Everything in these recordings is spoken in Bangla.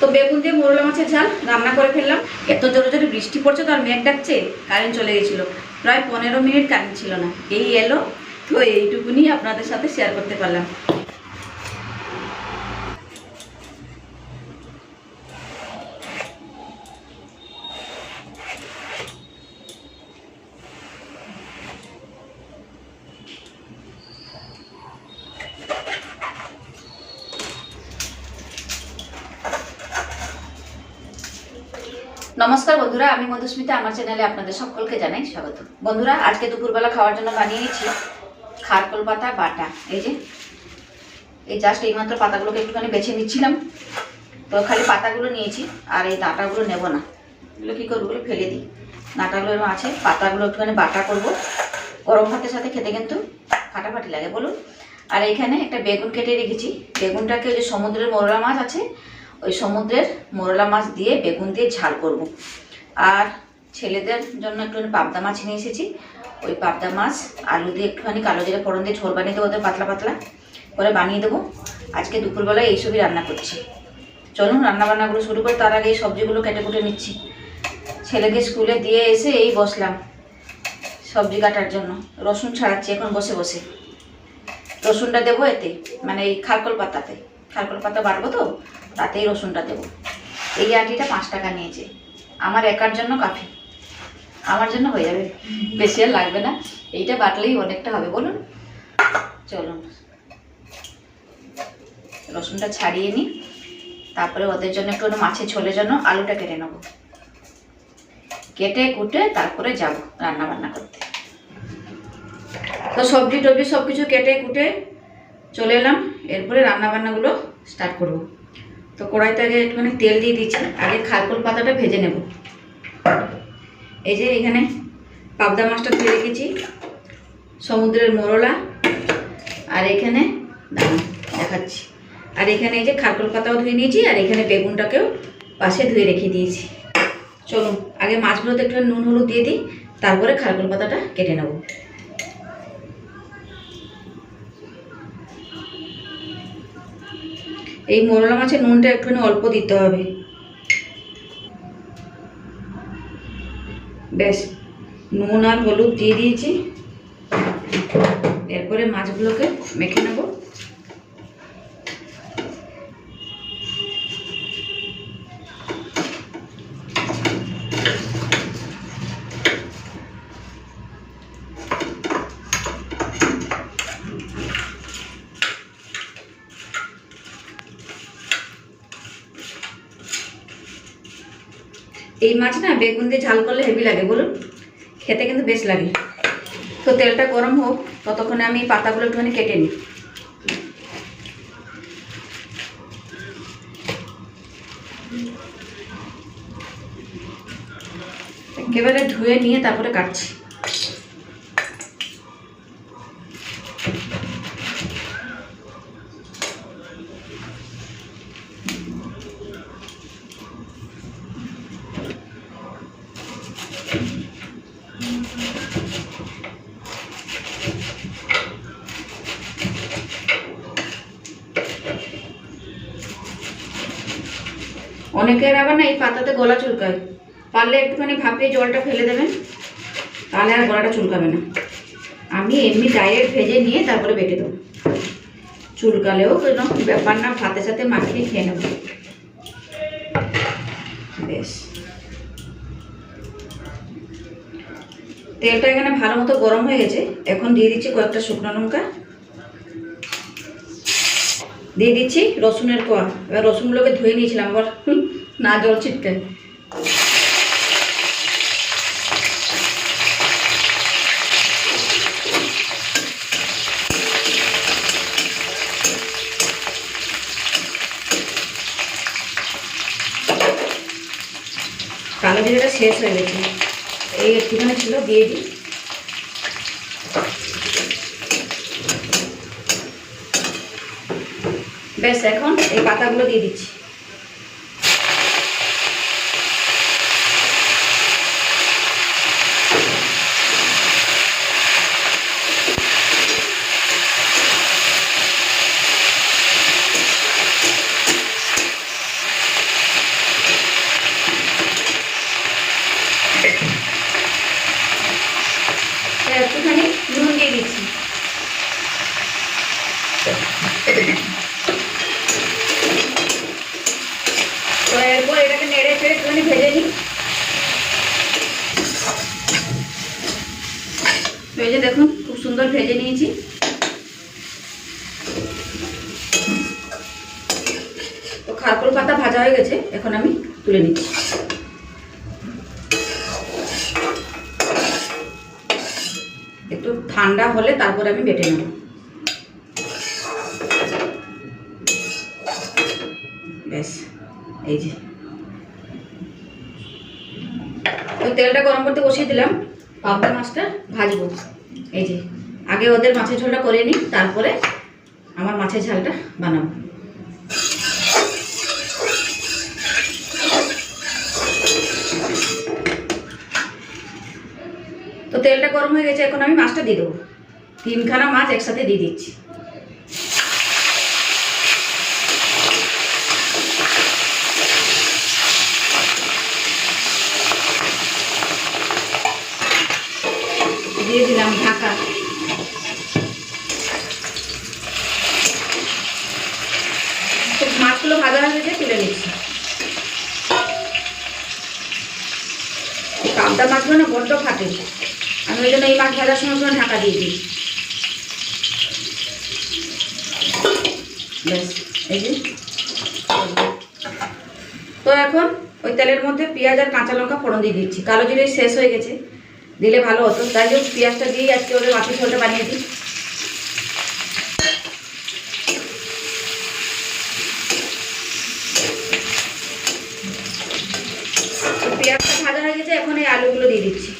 তো বেগুন দিয়ে মোরলা মাছের ঝাল রান্না করে ফেললাম। এত জোরে জোরে বৃষ্টি পড়ছে তো আর মেঘ ডাকছে কারেন্ট চলে গেছিল। প্রায় পনেরো মিনিট কারেন্ট ছিল না। এই এলো, তো এইটুকুনি আপনাদের সাথে শেয়ার করতে পারলাম। নমস্কার বন্ধুরা, আমি মধুস্মিতা, আমার চ্যানেলে আপনাদের সকলকে জানাই স্বাগত। বন্ধুরা, আজকে দুপুরবেলা খাওয়ার জন্য বানিয়ে নিচ্ছি খারকল পাতা, বাটা। এই যে, এই জাস্ট এইমাত্র পাতাগুলোকে একটুখানি বেছে নিচ্ছিলাম। তো খালি পাতাগুলো নিয়েছি, আর এই ডাঁটাগুলো নেব না। এগুলো কী করব ফেলে দিই। ডাঁটাগুলো এরকম আছে, পাতাগুলো একটুখানি বাটা করব। গরম ভাতের সাথে খেতে কিন্তু ফাটাফাটি লাগে, বলুন। আর এইখানে একটা বেগুন কেটে রেখেছি। বেগুনটাকে ওই যে সমুদ্রের মোরলা মাছ আছে ওই সমুদ্রের মোরলা মাছ দিয়ে বেগুন দিয়ে ঝাল করব। আর ছেলেদের জন্য একটুখানি পাবদা মাছ নিয়ে এসেছি। ওই পাবদা মাছ আলু দিয়ে একটুখানি কালো জিরে ফোড়ন দিয়ে ঝোল বানিয়ে দেবো ওদের পাতলা পাতলা। করে বানিয়ে দেবো। আজকে দুপুরবেলায় এইসবই রান্না করছি। চলুন রান্নাবান্নাগুলো শুরু করে তার আগে এই সবজিগুলো কেটে কুটে নিচ্ছি। ছেলেকে স্কুলে দিয়ে এসে এই বসলাম সবজি কাটার জন্য। রসুন ছাড়াচ্ছি, এখন বসে বসে। রসুনটা দেবো এতে মানে এই খারকল পাতাতে। খারকল পাতা বাড়বো তো, তাতেই রসুনটা দেবো। এই আটিটা পাঁচ টাকা নিয়েছে। আমার একার জন্য কাফি। আমার জন্য হয়ে যাবে। বেশি আর লাগবে না। এইটা বাটলেই অনেকটা হবে, বলুন। চলুন রসুনটা ছাড়িয়ে নিই। তারপরে ওদের জন্য একটু মাছের ঝোলের জন্য আলুটা কেটে নেব। কেটে কুটে তারপরে যাব রান্না বান্না করতে। তো সবজি টবজি সব কিছু কেটে কুটে চলে এলাম। এরপরে রান্না বান্নাগুলো স্টার্ট করব। তো কড়াইতে আগে একটুখানি তেল দিয়ে দিচ্ছি। আগে খারকোল পাতাটা ভেজে নেব। এই যে এখানে পাবদা মাছটা ধুয়ে রেখেছি। সমুদ্রের মোরলা আর এখানে দাঁড়ান, দেখাচ্ছি। আর এখানে এই যে খারকোল পাতাও ধুয়ে নিয়েছি আর এখানে বেগুনটাকেও পাশে ধুয়ে রেখে দিয়েছি। চলুন আগে মাছগুলোতে একটু নুন হলুদ দিয়ে দিই তারপরে খারকোল পাতাটা কেটে নেব। এই মোরলা মাছের নুনটা একটুখানি অল্প দিতে হবে। ব্যাস, নুন আর হলুদ দিয়ে দিয়েছি। এরপরে মাছগুলোকে মেখে নেব। এই মাছ না বেগুন দিয়ে ঝাল করলে হেভি লাগে, বলুন? খেতে কিন্তু বেশ লাগে। তো তেলটা গরম হোক, ততক্ষণে আমি পাতাগুলো একটুখানি কেটে নিই। একেবারে ধুয়ে নিয়ে তারপরে কাটছি। অনেকের আবার না এই পাতাতে গলা চুলকায়। পারলে একটুখানি ভাপিয়ে জলটা ফেলে দেবেন, তাহলে আর গলাটা চুলকাবে না। আমি এমনি ডাইরেক্ট ভেজে নিয়ে তারপরে বেটে দেবো। চুলকালেও কোনো ব্যাপার না ভাতের সাথে মাখিয়ে খেয়ে নেব। বেশ। তেলটা এখানে ভালো মতো গরম হয়ে গেছে, এখন দিয়ে দিচ্ছি কয়েকটা শুকনো লঙ্কা। দিয়ে দিচ্ছি রসুনের কোয়া। এবার রসুনগুলোকে ধুয়ে নিয়েছিলাম আবার। না, জল ছিটকে। কালো জিরাটা শেষ হয়ে গেছে। এই একটুখানি ছিল, দিয়ে দিই। ব্যাস, এখন এই পাতাগুলো দিয়ে দিচ্ছি। এরপর এটাকে নেড়ে চেড়ে একটুখানি ভেজে নিই যে দেখুন খুব সুন্দর ভেজে নিয়েছি তো খারকোল পাতা ভাজা হয়ে গেছে এখন আমি তুলে নিচ্ছি একটু ঠান্ডা হলে তারপর আমি বেটে নেব ব্যাস এই যে। তো তেলটা গরম করতে বসিয়ে দিলাম। পাবদা মাছটা ভাজবো। এই যে, আগে ওদের মাছের ঝোলটা করে নিই, তারপরে আমার মাছের ঝালটা বানাবো। তো তেলটা গরম হয়ে গেছে, এখন আমি মাছটা দিয়ে দেবো। তিনখানা মাছ একসাথে দিয়ে দিচ্ছি দিয়ে দিলাম ঢাকা মাছগুলো ভাজা হয়ে গেছে, তুলে নিচ্ছি। পাবদা মাছগুলো না বড্ড ফাটে। আমি ওই জন্য এই মাছ ভাজার সময় সময় ঢাকা দিয়ে দিই। ব্যাস তো এখন ওই তেলের মধ্যে পেঁয়াজ আর কাঁচা লঙ্কা ফোড়ন দিয়ে দিচ্ছি। কালো জিরে শেষ হয়ে গেছে। দিলে ভালো হতো। তাই জন্য পেঁয়াজটা দিয়েই আজকে ওদের মাছের ঝোলটা বানিয়ে দিই। পেঁয়াজটা ভাজা হয়ে গেছে, এখন এই আলুগুলো দিয়ে দিচ্ছি।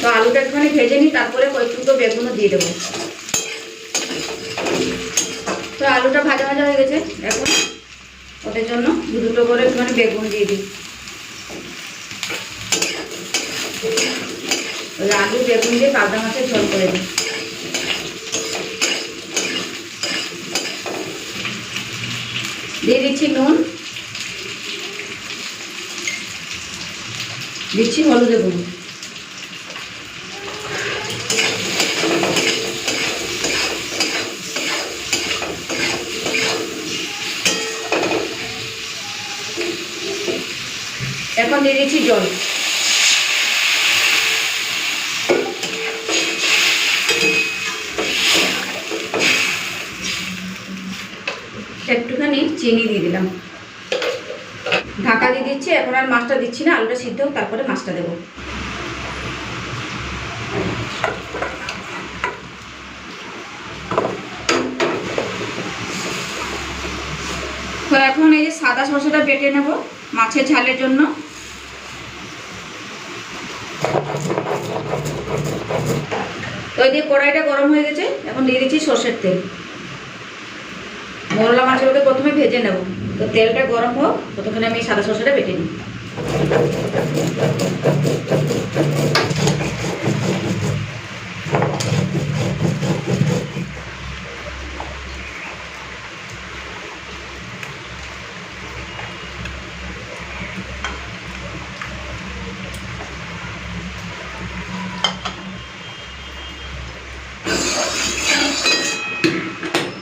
তো আলুটা একটুখানি ভেজে নিই, তারপরে কয়েকটুকু বেগুনও দিয়ে দেবো। তো আলুটা ভাজা ভাজা হয়ে গেছে, এখন ওদের জন্য দু দুটো করে একটুখানি বেগুন দিয়ে দিই। আলু, বেগুন দিয়ে পাবদা মাছের ঝোল করে দিই। দিয়ে দিচ্ছি নুন। দিচ্ছি হলুদের গুঁড়ো এখন দিয়ে দিচ্ছি জল একটুখানি চিনি দিয়ে দিলাম। ঢাকা দিয়ে দিচ্ছি, এখন আর মাছটা দিচ্ছি না, আলুটা সিদ্ধ তারপরে মাছটা দেবো। এখন এই যে সাদা শসাটা বেটে নেব মাছের ঝালের জন্য। তো এই দিয়ে কড়াইটা গরম হয়ে গেছে, এখন দিয়ে দিচ্ছি সর্ষের তেল। মোরলা মাছগুলোকে প্রথমে ভেজে নেব। তো তেলটা গরম হোক, ততক্ষণে আমি সাদা সর্ষেটা বেটে নিই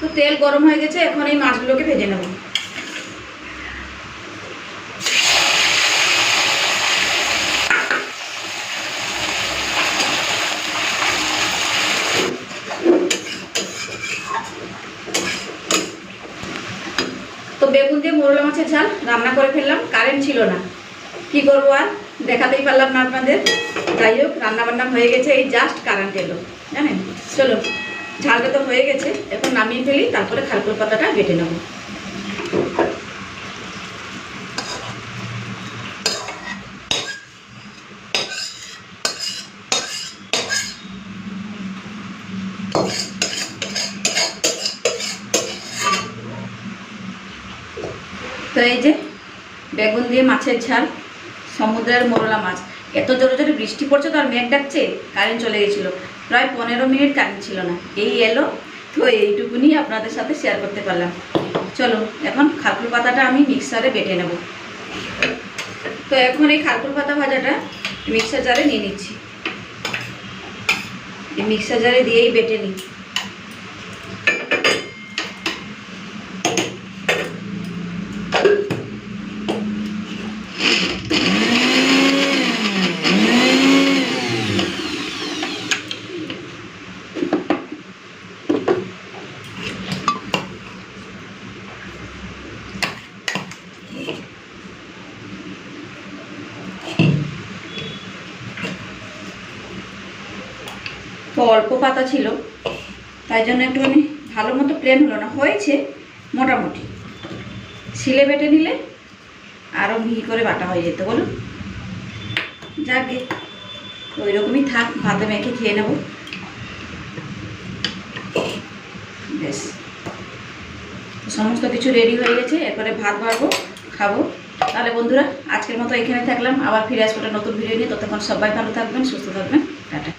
তো তেল গরম হয়ে গেছে, এখন এই মাছগুলোকে ভেজে নেব। তো বেগুন দিয়ে মোরলা মাছের ঝাল রান্না করে ফেললাম কারেন্ট ছিল না। কি করব আর? দেখাতেই পারলাম না আপনাদের। যাই হোক রান্না বান্না হয়ে গেছে, এই জাস্ট কারেন্ট এলো। জানেন? চলো ঝালটা তো হয়ে গেছে, এখন নামিয়ে ফেলি, তারপরে খালকুল পাতাটা বেটে নেব। তো এই যে বেগুন দিয়ে মাছের ঝাল, সমুদ্রের মোরলা মাছ। এত জোরে জোরে বৃষ্টি পড়ছে তো আর মেঘ ডাকছে কারেন্ট চলে গেছিল। প্রায় পনেরো মিনিট কারেন্ট ছিল না। এই এলো, তো এইটুকুনি আপনাদের সাথে শেয়ার করতে পারলাম। চলো, এখন খারকুল পাতাটা আমি মিক্সারে বেটে নেব। তো এখন এই খারকুল পাতা ভাজাটা মিক্সার জারে নিয়ে নিচ্ছি। এই মিক্সার জারে দিয়েই বেটে নিই। অল্প পাতা ছিল। তাই জন্য একটুখানি ভালো মতো প্লেন হলো না। হয়েছে মোটামুটি। শিলে বেটে নিলে আরও মিহি করে বাটা হয়ে যেত। বলুন। যাকে ওই রকমই থাক, ভাতে মেখে খেয়ে নেব। বেশ সমস্ত কিছু রেডি হয়ে গেছে। এরপরে ভাত বাড়বো, খাব। তাহলে বন্ধুরা, আজকের মতো এখানে থাকলাম। আবার ফিরে আসব নতুন ভিডিও নিয়ে। ততক্ষণ সবাই ভালো থাকবেন, সুস্থ থাকবেন। টাটা।